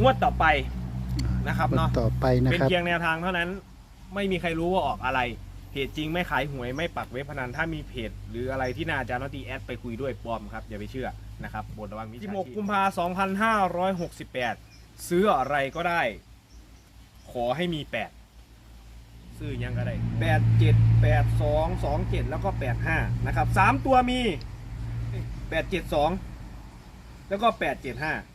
งวดต่อไปนะครับงวดเนาะต่อไปนะเป็นครับ เพียงแนวทางเท่านั้น ไม่มีใครรู้ว่าออกอะไร เพจจริงไม่ขายหวยไม่ปักเว็บพนันถ้ามีเพจ หรืออะไรที่นาอาจารย์นอตตีแอดไปคุยด้วยปลอมครับ อย่าไปเชื่อนะครับบทระวังมิจฉาชีพ16กุมภา2568 ซื้ออะไรก็ได้ ขอให้มี 8 ซื้อยังก็ได้ 8 7 8 2 2 7 แล้วก็ 8 5 นะครับ 3 ตัวมี 8 7 2 แล้วก็ 8 7 5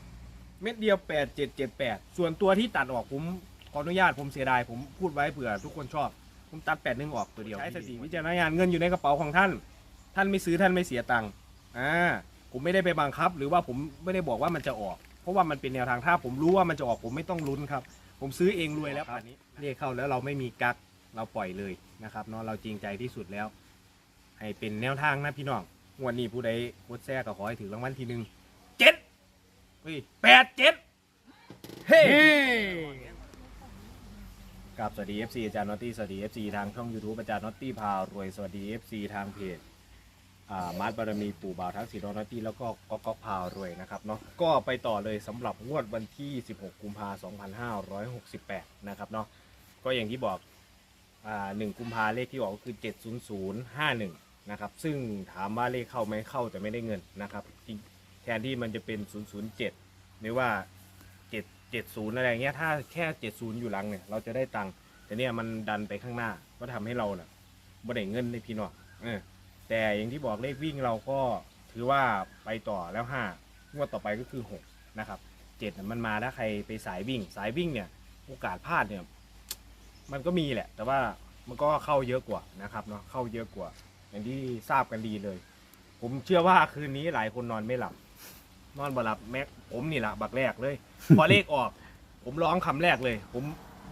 เม็ดเดียว8 7 7 8ส่วนตัวที่ตัดออกผมขออนุญาตผมเสียดายผมพูดไว้เผื่อทุกคนชอบ ผมตัดแปดหนึ่งออกตัวเดียวใช้สติวิจารณญาณเงินอยู่ในกระเป๋าของท่าน ท่านไม่ซื้อท่านไม่เสียตังค์อ่าผมไม่ได้ไปบังคับ หรือว่าผมไม่ได้บอกว่ามันจะออก เพราะว่ามันเป็นแนวทางถ้าผมรู้ว่ามันจะออกผมไม่ต้องลุ้นครับ ผมซื้อเองรวยแล้วป่านนี้เรียกเข้าแล้วเราไม่มีกักเราปล่อยเลยนะครับเนาะเราจริงใจที่สุดแล้ว ให้เป็นแนวทางนะพี่น้องงวันนี้ผู้ใดโคตรแซ่ก็ขอให้ถึงรางวัลที่หนึ่งเจ็ด เฮ้ยแปดเจ็ดเฮ้กับสวัสดี FC อาจารย์นอตตี้สวัสดี FC ทางช่อง YouTube อาจารย์นอตตี้พารวย สวัสดี FC ทางเพจอ่ามาร์ทบารมีปู่บ่าวทั้งสีนอตตี้แล้วก็ก๊อกก๊อกพารวยนะครับเนาะก็ไปต่อเลยสำหรับงวดวันที่ 16 กุมภาพันธ์2568 นะครับเนาะก็อย่างที่บอกอ่า1กุมภาเลขที่ออกก็คือ 70051 นะครับซึ่งถามว่าเลขเข้าไหมเข้าแต่ไม่ได้เงินนะครับที่แท นที่มันจะเป็น 007 หรือว่าเจ็ดเจ็ดศูนย์อะไรอย่างเงี้ย ถ้าแค่เจ็ดศูนย์อยู่หลังเนี่ย เราจะได้ตังค์ แต่เนี่ยมันดันไปข้างหน้า ก็ทำให้เราเน่ะบ่ได้เงินในพี่น้องเออแต่อย่างที่บอกเลขวิ่งเราก็ถือว่าไปต่อแล้วห้างวดต่อไปก็คือหกนะครับเจ็ดมันมาถ้าใครไปสายวิ่ง สายวิ่งเนี่ย โอกาสพลาดเนี่ย มันก็มีแหละ แต่ว่ามันก็เข้าเยอะกว่านะครับเนาะ เข้าเยอะกว่า อย่างที่ทราบกันดีเลย ผมเชื่อว่าคืนนี้หลายคนนอนไม่หลับ นอนบ่หลับแม็กผมนี่แหละบักแรกเลย พอเลขออก ผมร้องคำแรกเลย ผม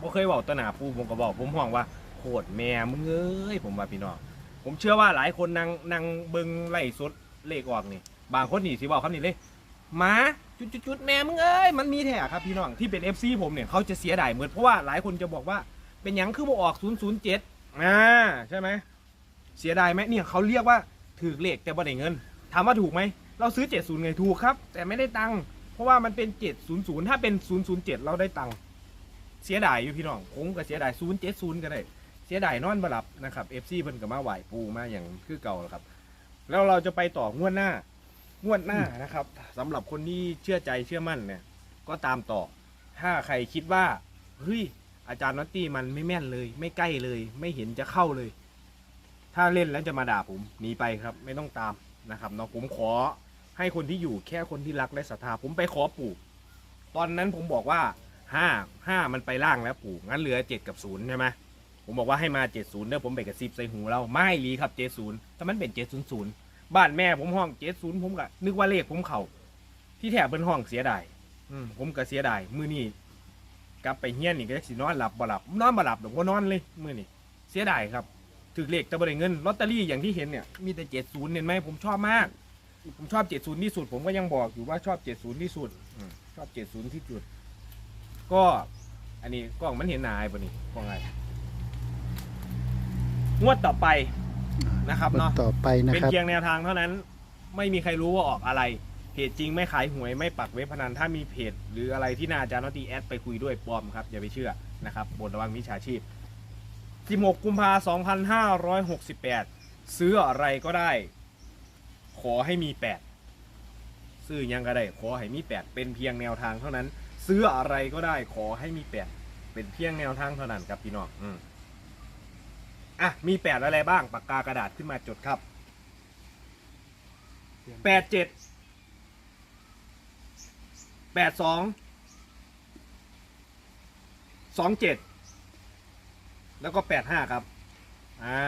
บ่เคยบอกตวหนาปูผมก็บอกผมห่วงว่าโคตรแม่มึงเอ้ยผมว่าพี่น้องผมเชื่อว่าหลายคนนั่งนั่งเบิงไล่สดเลขออกนี่ บางคนนี่สิบอกคำนี้เลยหมาจุดจุดจุดแม่มึงเอ้ยมันมีแท้ครับพี่น้องที่เป็น FC ผมเนี่ยเขาจะเสียดายเหมือนเพราะว่าหลายคนจะบอกว่าเป็นหยังคือบ่ออก 007อ่าใช่ไหมเสียดายไหมเนี่ยเขาเรียกว่าถือเลขแต่บ่ได้เงินถามว่าถูกไหม เราซื้อ 70 ไงถูกครับ แต่ไม่ได้ตังค์เพราะว่ามันเป็น 700 ถ้าเป็น 007 เราได้ตังค์เสียดายอยู่พี่น้องผมก็เสียดาย 070 ก็ได้ เสียดายนอนบลับนะครับ FC เพิ่นก็มาไหวปูมาอย่างคือเก่าแล้วครับ แล้วเราจะไปต่องวดหน้างวดหน้านะครับสำหรับคนที่เชื่อใจเชื่อมั่นเนี่ย ก็ตามต่อ ถ้าใครคิดว่าเฮ้ยอาจารย์น็อตตี้มันไม่แม่นเลย ไม่ใกล้เลย ไม่เห็นจะเข้าเลย ถ้าเล่นแล้วจะมาด่าผมหนีไปครับ ไม่ต้องตามนะครับเนาะผมขอ ให้คนที่อยู่แค่คนที่รักและศรัทธาผมไปขอปู่ ตอนนั้นผมบอกว่าห้าห้ามันไปล่างแล้วปู่งั้นเหลือเจ็ดกับศูนย์ใช่ไหมผมบอกว่าให้มาเจ็ดศูนย์เด้อผมไปกระซิบใส่หูเราไม่หลีครับเจ็ดศูนย์แต่มันเป็นเจ็ดศูนย์ศูนย์บ้านแม่ผมห้องเจ็ดศูนย์ผมก็นึกว่าเลขผมเข่าที่แถบเป็นห้องเสียดายอืมผมก็เสียดายมือนี้กลับไปเฮี้ยนนี่ก็สินอนหลับบ่หลับนอนบ่หลับหรอกว่านอนเลยมือนี้เสียดายครับถือเลขแต่บริเงินลอตเตอรี่อย่างที่เห็นเนี่ยมีแต่เจ็ดศูนย์เห็นไหมผมชอบมาก ผมชอบเจ็ดศูนย์ที่สุด ผมก็ยังบอกอยู่ว่าชอบเจ็ดศูนย์ที่สุดอืมชอบเจ็ดศูนย์ที่สุด ก็ อันนี้กล้องมันเห็นหนายปะนี่กล้องอะไรงวดต่อไปนะครับงวดเนาะ ต่อไปนะเป็นครับ เพียงแนวทางเท่านั้น ไม่มีใครรู้ว่าออกอะไร เพจจริงไม่ขายหวยไม่ปักเว็บพนันถ้ามีเพจ หรืออะไรที่นาอาจารย์นอตตีแอดไปคุยด้วยปลอมครับ อย่าไปเชื่อนะครับบทระวังมิจฉาชีพ 16 กุมภาพันธ์ 2568 ซื้ออะไรก็ได้ ขอให้มี8ซื้อยังก็ได้ขอให้มี8เป็นเพียงแนวทางเท่านั้น ซื้ออะไรก็ได้ขอให้มี8เป็นเพียงแนวทางเท่านั้นครับพี่น้องอืมอะมี8อะไรบ้างปากกากระดาษขึ้นมาจดครับ8 7 8 2 2 7แล้วก็85ครับ อ่า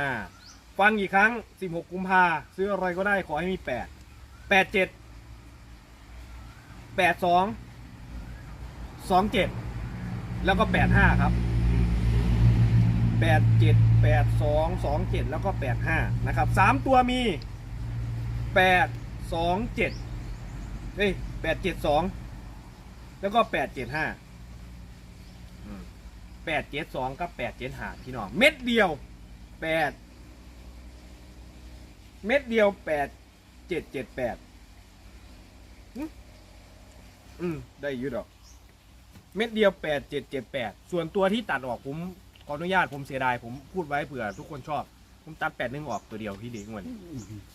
ฟังอีกครั้ง 16 กุมภาซื้ออะไรก็ได้ขอให้มี 8 87 82 27 แล้วก็ 85 ครับ 87 82 27 แล้วก็ 85 นะครับ 3 ตัวมี 8 2 7เฮ้ย8 7 2 แล้วก็ 8 7 5แปดเจ็ดสองกับแปดเจ็ดหาพี่น้อง เม็ดเดียวแปด เม็ดเดียวแปดเจ็ดเจ็ดแปดอืมได้อยุดอก เม็ดเดียวแปดเจ็ดเจ็ดแปดส่วนตัวที่ตัดออกผมขออนุญาตผมเสียดายผมพูดไว้เผื่อทุกคนชอบ ผมตัดแปดหนึ่งออกตัวเดียวพี่ดีงวดนี้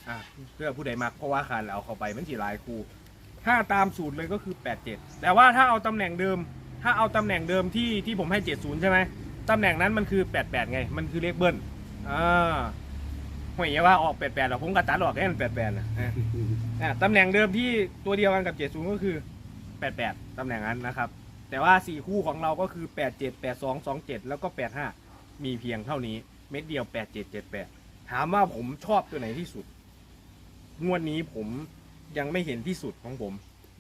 อะเพื่อผู้ใดมักเพราะว่าคันเอาเข้าไปมันสี่ลายคูถ้าตามสูตรเลยก็คือแปดเจ็ดแต่ว่าถ้าเอาตำแหน่งเดิม ถ้าเอาตำแหน่งเดิมที่ที่ผมให้เจ็ดศูนย์ใช่ไหมตำแหน่งนั้นมันคือแปดแปดไง มันคือเลขเบิ้ลอ่า ห่วยอย่าว่าออกแปดแปดหรอกผมก็ตัดออกแค่แปดแปดนะอะอะตำแหน่งเดิมที่ตัวเดียวกันกับ70ก็คือ88ตำแหน่งนั้นนะครับ แต่ว่า4คู่ของเราก็คือ87 82 27แปดสองสองเจ็ดแล้วก็85มีเพียงเท่านี้เม็ดเดียว87 78ถามว่าผมชอบตัวไหนที่สุด งวดนี้ผมยังไม่เห็นที่สุดของผม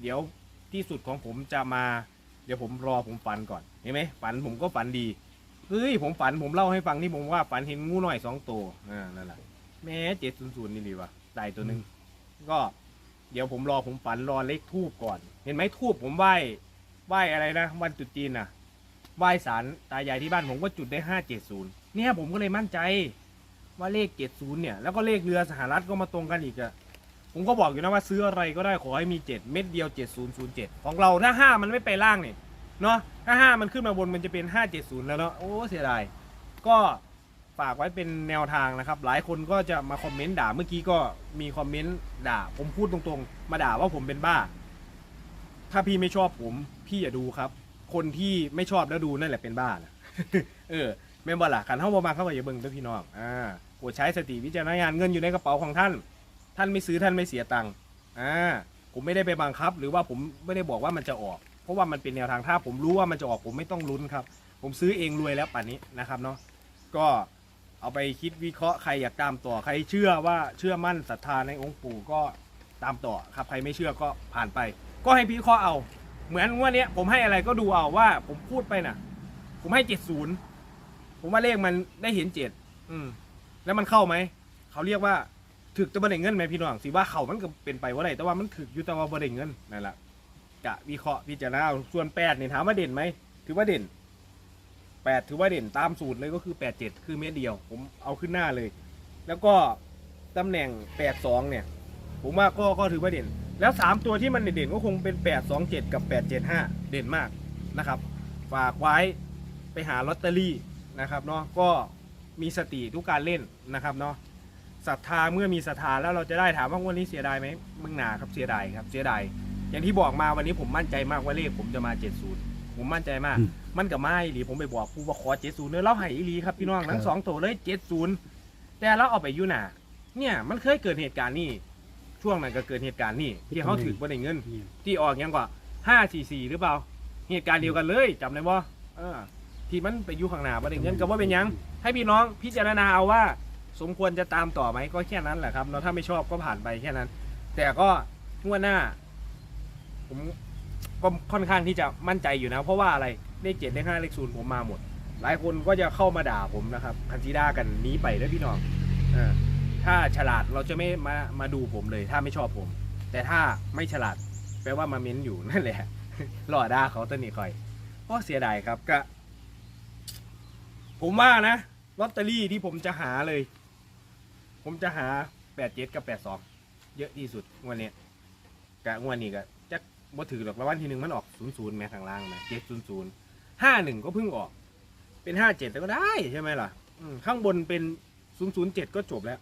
เดี๋ยวที่สุดของผมจะมา เดี๋ยวผมรอผมฝันก่อนเห็นไหมฝันผมก็ฝันดีเฮ้ยผมฝันผมเล่าให้ฟังที่ผมว่าฝันเห็นงูหน่อยสองตัวอ่านั่นแหละ แม้เจ็ดศูนย์ศูนย์นี่ดีวะได้ตัวหนึ่งก็ เดี๋ยวผมรอผมฝันรอเลขทูบก่อน เห็นไหมทูบผมไหว้ไหว้อะไรนะวันจุดจีนน่ะไหว้สารตายายที่บ้านผมก็จุดได้ห้าเจ็ดศูนย์เนี่ยผมก็เลยมั่นใจ ว่าเลขเจ็ดศูนย์เนี่ยแล้วก็เลขเรือสหรัฐก็มาตรงกันอีกอะผมก็บอกอยู่นะว่าซื้ออะไรก็ได้ขอให้มีเจ็ดเม็ดเดียวเจ็ดศูนย์ศูนย์เจ็ดของเราถ้าห้ามันไม่ไปล่างเนี่ยเนาะถ้าห้ามันขึ้นมาบนมันจะเป็นห้าเจ็ดศูนย์แล้วเนาะโอ้เสียดายก็ ฝากไว้เป็นแนวทางนะครับ หลายคนก็จะมาคอมเมนต์ด่าเมื่อกี้ก็มีคอมเมนต์ด่า ผมพูดตรงๆ มาด่าว่าผมเป็นบ้า ถ้าพี่ไม่ชอบผม พี่อย่าดูครับ คนที่ไม่ชอบแล้วดูนั่นแหละเป็นบ้านะเออแม่นบ่ล่ะขันเข้ามามาเข้ามาอย่าเบิ่งเด้อพี่น้องอ่าโปรดใช้สติวิจารณญาณเงินอยู่ในกระเป๋าของท่าน ท่านไม่ซื้อท่านไม่เสียตังค์อ่าผมไม่ได้ไปบังคับ หรือว่าผมไม่ได้บอกว่ามันจะออก เพราะว่ามันเป็นแนวทางถ้าผมรู้ว่ามันจะออกผมไม่ต้องลุ้นครับ ผมซื้อเองรวยแล้วป่านนี้นะครับเนาะก็ เอาไปคิดวิเคราะห์ใครอยากตามต่อใครเชื่อว่าเชื่อมั่นศรัทธาในองค์ปู่ก็ตามต่อครับใครไม่เชื่อก็ผ่านไป ก็ให้พี่เคราะห์เอา เหมือนงว่านี้ยผมให้อะไรก็ดูเอาว่า ผมพูดไปน่ะ ผมให้เจ็ดศูนย์ผมว่าเลขมันได้เห็นเจ็ดอืม แล้วมันเข้าไหมเขาเรียกว่าถึกจะบริเงินไหมพี่น้องสิว่าเขามันก็เป็นไปว่าไรแต่ว่ามันถึกอยู่แต่ว่าบริเงินนั่นแหละกะวิเคราะห์พิจารณาเอาส่วนแปดเนี่ยถามว่าเด่นไหมถือว่าเด่น แปดถือว่าเด่นตามสูตรเลยก็คือแปดเจ็ดคือเม็ดเดียว ผมเอาขึ้นหน้าเลย แล้วก็ตำแหน่งแปดสองเนี่ย ผมว่าก็ก็ถือว่าเด่น แล้วสามตัวที่มันเด่นๆก็คงเป็นแปดสองเจ็ดกับแปดเจ็ดห้าเด่นมากนะครับ ฝากไว้ไปหาลอตเตอรี่นะครับเนาะก็มีสติทุกการเล่นนะครับเนาะศรัทธาเมื่อมีศรัทธาแล้วเราจะได้ถามว่างวันนี้เสียดายไหมมึงหนาครับเสียดายครับเสียดายอย่างที่บอกมาวันนี้ผมมั่นใจมากว่าเลขผมจะมา 70 ผมมั่นใจมากอืมมันกับไม่หรือผมไปบอกครูว่าขอ70เลยเราให้อีหลีครับพี่น้องทั้งสองตัวเลย70แต่เราเอาไปอยู่หนาเนี่ยมันเคยเกิดเหตุการณ์นี่ช่วงนั้นก็เกิดเหตุการณ์นี่ที่เขาถือว่าได้เงิน ที่ออกยังกว่าห้าสี่สี่หรือเปล่า เหตุการณ์เดียวกันเลยจำได้บ่เออ ที่มันไปอยู่ข้างหน้าประเด็นเงินก็ว่าเป็นหยังให้พี่น้องพิจารณาเอาว่า สมควรจะตามต่อไหมก็แค่นั้นแหละครับเราถ้าไม่ชอบก็ผ่านไปแค่นั้น แต่ก็งวดหน้า ผม ก็ค่อนข้างที่จะมั่นใจอยู่นะ เพราะว่าอะไรเลขเจ็ดเลขห้าเลขศูนย์ผมมาหมด หลายคนก็จะเข้ามาด่าผมนะครับคันซีด้ากันหนี้ไปแล้วยพี่น้องอถ้าฉลาดเราจะไม่มามาดูผมเลย ถ้าไม่ชอบผม แต่ถ้าไม่ฉลาดแปลว่ามาเม้นอยู่นั่นแหละหล่อด่าเขาตัวนี้คอยก็เสียดายครับก็ผมว่านะลอตเตอรี่ที่ผมจะหาเลย ผมจะหาแปดเจ็ดกับแปดสองเยอะที่สุดงวันนี้กะงวันนี้ก็จะ บ่ถือหรอกรางวัลที่หนึ่งมันออกศูนย์ศูนย์แม้ข้างล่างนะเจ็ดศูนย์ศูนย์ห้าหนึ่งก็เพิ่งออก เป็นห้าเจ็ดแต่ก็ได้ใช่ไหมล่ะอืมข้างบนเป็นศูนย์ศูนย์เจ็ดก็จบแล้ว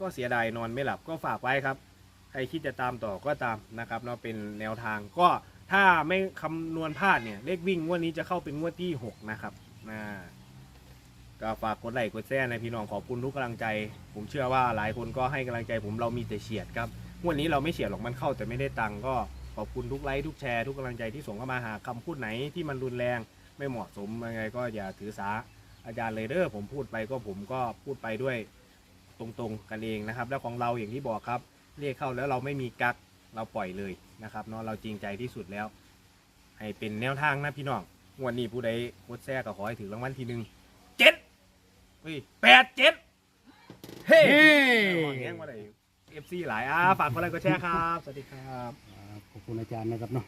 ก็เสียดายนอนไม่หลับก็ฝากไว้ครับ ใครคิดจะตามต่อก็ตามนะครับเนาะเป็นแนวทางก็ถ้าไม่คำนวณพลาดเนี่ยเลขวิ่งงวดนี้จะเข้าเป็นงวดที่6นะครับนะก็ฝากกดไลค์กดแชร์ในพี่น้องขอบคุณทุกกำลังใจ ผมเชื่อว่าหลายคนก็ให้กำลังใจผมเรามีแต่เฉียดครับงวดนี้เราไม่เฉียดหรอกมันเข้าแต่ไม่ได้ตังค์ก็ ขอบคุณทุกไลค์ทุกแชร์ทุกกำลังใจที่ส่งเข้ามาหาคำพูดไหนที่มันรุนแรงไม่เหมาะสมยังไงก็อย่าถือสาอาจารย์เลยเด้อผมพูดไปก็ผมก็พูดไปด้วยตรงๆกันเองนะครับ แล้วของเราอย่างที่บอกครับ เรียกเข้าแล้วเราไม่มีกักเราปล่อยเลยนะครับเนาะเราจริงใจที่สุดแล้ว ให้เป็นแนวทางนะพี่น้องงวันนี้ผู้ใดโคตรแซ่ก็ขอให้ถึงรางวัลที่หนึ่งเจ็ดเฮ้ยแปดเจ็ดเฮ้เฮ้ยแง่งมาเลยเอฟซีหลายอะฝากกดไลค์กดแชร์ครับ สวัสดีครับ ขอบคุณอาจารย์นะครับเนาะ